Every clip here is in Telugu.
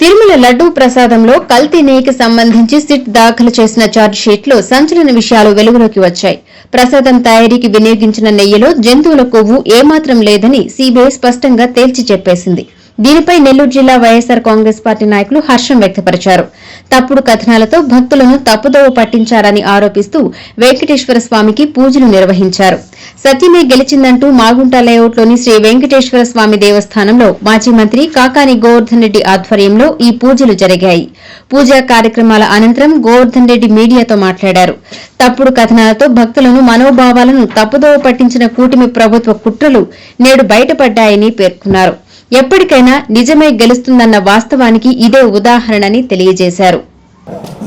తిరుమల లడ్డూ ప్రసాదంలో కల్తీ నెయ్యికి సంబంధించి సిట్ దాఖలు చేసిన ఛార్జ్షీట్లో సంచలన విషయాలు వెలుగులోకి వచ్చాయి. ప్రసాదం తయారీకి వినియోగించిన నెయ్యిలో జంతువుల కొవ్వు ఏమాత్రం లేదని సీబీఐ స్పష్టంగా తేల్చి చెప్పేసింది. దీనిపై నెల్లూరు జిల్లా వైఎస్సార్ కాంగ్రెస్ పార్టీ నాయకులు హర్షం వ్యక్తపరిచారు. తప్పుడు కథనాలతో భక్తులను తప్పుదోవ పట్టించారని ఆరోపిస్తూ వెంకటేశ్వర స్వామికి పూజలు నిర్వహించారు. సత్యమే గెలిచిందంటూ మాగుంట లేఅవుట్లోని శ్రీ వెంకటేశ్వర స్వామి దేవస్థానంలో మాజీ మంత్రి కాకాని గోవర్ధన్ రెడ్డి ఆధ్వర్యంలో ఈ పూజలు జరిగాయి. పూజా కార్యక్రమాల అనంతరం గోవర్ధన్ రెడ్డి మీడియాతో మాట్లాడారు. తప్పుడు కథనాలతో భక్తులను మనోభావాలను తప్పుదోవ పట్టించిన కూటమి ప్రభుత్వ కుట్రలు నేడు బయటపడ్డాయని పేర్కొన్నారు. ఎప్పటికైనా నిజమే గెలుస్తుందన్న వాస్తవానికి ఇదే ఉదాహరణని తెలియజేశారు.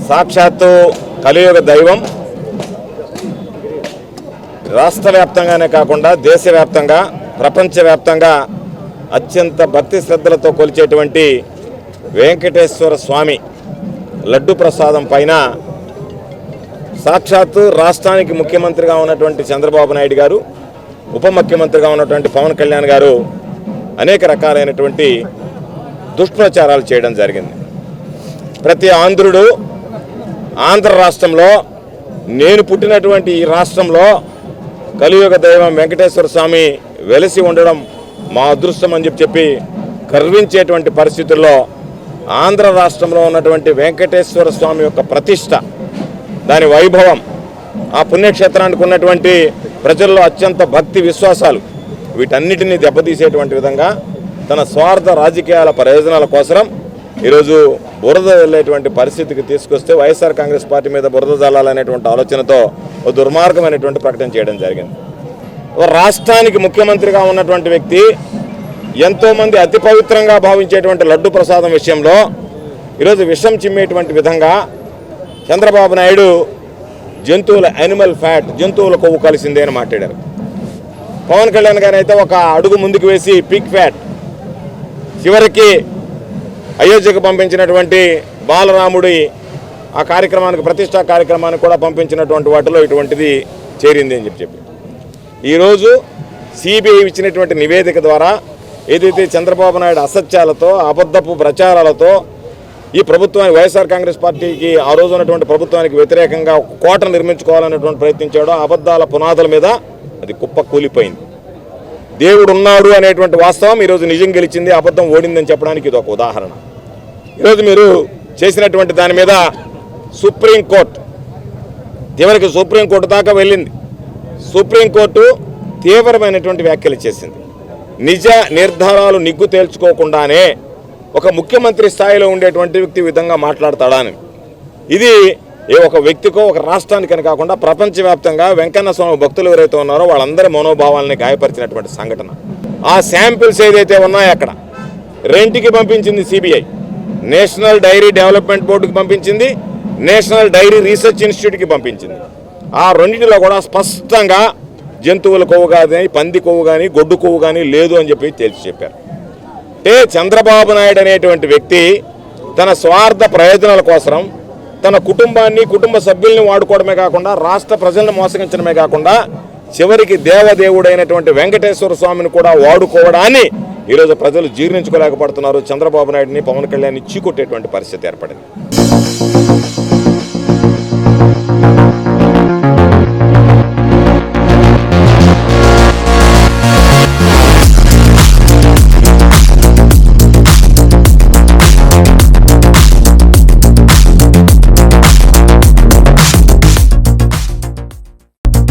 సాక్షాత్తు కలియుగ దైవం రాష్ట్ర వ్యాప్తంగానే కాకుండా దేశవ్యాప్తంగా ప్రపంచవ్యాప్తంగా అత్యంత భక్తి శ్రద్ధలతో కొలిచేటువంటి వెంకటేశ్వర స్వామి లడ్డు ప్రసాదం పైన సాక్షాత్తు రాష్ట్రానికి ముఖ్యమంత్రిగా ఉన్నటువంటి చంద్రబాబు నాయుడు గారు ఉప ముఖ్యమంత్రిగా ఉన్నటువంటి పవన్ కళ్యాణ్ గారు అనేక రకాలైనటువంటి దుష్ప్రచారాలు చేయడం జరిగింది. ప్రతి ఆంధ్రుడు ఆంధ్ర రాష్ట్రంలో నేను పుట్టినటువంటి ఈ రాష్ట్రంలో కలియుగ దైవం వెంకటేశ్వర స్వామి వెలసి ఉండడం మా అదృష్టం అని చెప్పి చెప్పి గర్వించేటువంటి పరిస్థితుల్లో ఆంధ్ర రాష్ట్రంలో ఉన్నటువంటి వెంకటేశ్వర స్వామి యొక్క ప్రతిష్ట దాని వైభవం ఆ పుణ్యక్షేత్రానికి ఉన్నటువంటి ప్రజల్లో అత్యంత భక్తి విశ్వాసాలు వీటన్నిటిని దెబ్బతీసేటువంటి విధంగా తన స్వార్థ రాజకీయాల ప్రయోజనాల కోసం ఈరోజు బురద వెళ్ళేటువంటి పరిస్థితికి తీసుకొస్తే వైఎస్ఆర్ కాంగ్రెస్ పార్టీ మీద బురద జల్లాలనేటువంటి ఆలోచనతో ఓ దుర్మార్గమైనటువంటి ప్రకటన చేయడం జరిగింది. ఓ రాష్ట్రానికి ముఖ్యమంత్రిగా ఉన్నటువంటి వ్యక్తి ఎంతోమంది అతి పవిత్రంగా భావించేటువంటి లడ్డు ప్రసాదం విషయంలో ఈరోజు విషం చిమ్మేటువంటి విధంగా చంద్రబాబు నాయుడు జంతువుల యానిమల్ ఫ్యాట్ జంతువుల కొవ్వు కలిసిందే అని మాట్లాడారు. పవన్ కళ్యాణ్ గారు అయితే ఒక అడుగు ముందుకు వేసి పిక్ ఫ్యాట్ చివరికి అయోధ్యకు పంపించినటువంటి బాలరాముడి ఆ కార్యక్రమానికి ప్రతిష్టా కార్యక్రమానికి కూడా పంపించినటువంటి వాటిలో ఇటువంటిది చేరింది అని చెప్పి చెప్పి. ఈరోజు సిబిఐ ఇచ్చినటువంటి నివేదిక ద్వారా ఏదైతే చంద్రబాబు నాయుడు అసత్యాలతో అబద్ధపు ప్రచారాలతో ఈ ప్రభుత్వానికి వైఎస్ఆర్ కాంగ్రెస్ పార్టీకి ఆ రోజు ఉన్నటువంటి ప్రభుత్వానికి వ్యతిరేకంగా కోట నిర్మించుకోవాలనేటువంటి ప్రయత్నించాడో అబద్ధాల పునాదుల మీద అది కుప్ప కూలిపోయింది. దేవుడు ఉన్నాడు అనేటువంటి వాస్తవం ఈరోజు నిజం గెలిచింది అబద్ధం ఓడిందని చెప్పడానికి ఇది ఒక ఉదాహరణ. ఈరోజు మీరు చేసినటువంటి దాని మీద సుప్రీంకోర్టు చివరికి సుప్రీంకోర్టు దాకా వెళ్ళింది. సుప్రీంకోర్టు తీవ్రమైనటువంటి వ్యాఖ్యలు చేసింది. నిజ నిర్ధారాలు నిగ్గు తేల్చుకోకుండానే ఒక ముఖ్యమంత్రి స్థాయిలో ఉండేటువంటి వ్యక్తి విధంగా మాట్లాడతాడా అని. ఇది ఏ ఒక వ్యక్తికో ఒక రాష్ట్రానికని కాకుండా ప్రపంచవ్యాప్తంగా వెంకన్న స్వామి భక్తులు ఎవరైతే ఉన్నారో వాళ్ళందరి మనోభావాలని గాయపరిచినటువంటి సంఘటన. ఆ శాంపిల్స్ ఏదైతే ఉన్నాయో అక్కడ రెంట్కి పంపించింది సిబిఐ. నేషనల్ డైరీ డెవలప్మెంట్ బోర్డుకి పంపించింది నేషనల్ డైరీ రీసెర్చ్ ఇన్స్టిట్యూట్కి పంపించింది. ఆ రెండింటిలో కూడా స్పష్టంగా జంతువుల కొవ్వు కానీ పంది కొవ్వు కానీ గొడ్డు కొవ్వు కానీ లేదు అని చెప్పి తేల్చి చెప్పారు. అంటే చంద్రబాబు నాయుడు అనేటువంటి వ్యక్తి తన స్వార్థ ప్రయోజనాల కోసం తన కుటుంబాన్ని కుటుంబ సభ్యుల్ని వాడుకోవడమే కాకుండా రాష్ట్ర ప్రజలను మోసగించడమే కాకుండా చివరికి దేవదేవుడైనటువంటి వెంకటేశ్వర స్వామిని కూడా వాడుకోవడాన్ని ఈరోజు ప్రజలు జీర్ణించుకోలేకపోతున్నారు. చంద్రబాబు నాయుడిని పవన్ కళ్యాణ్ని చీకొట్టేటువంటి పరిస్థితి ఏర్పడింది.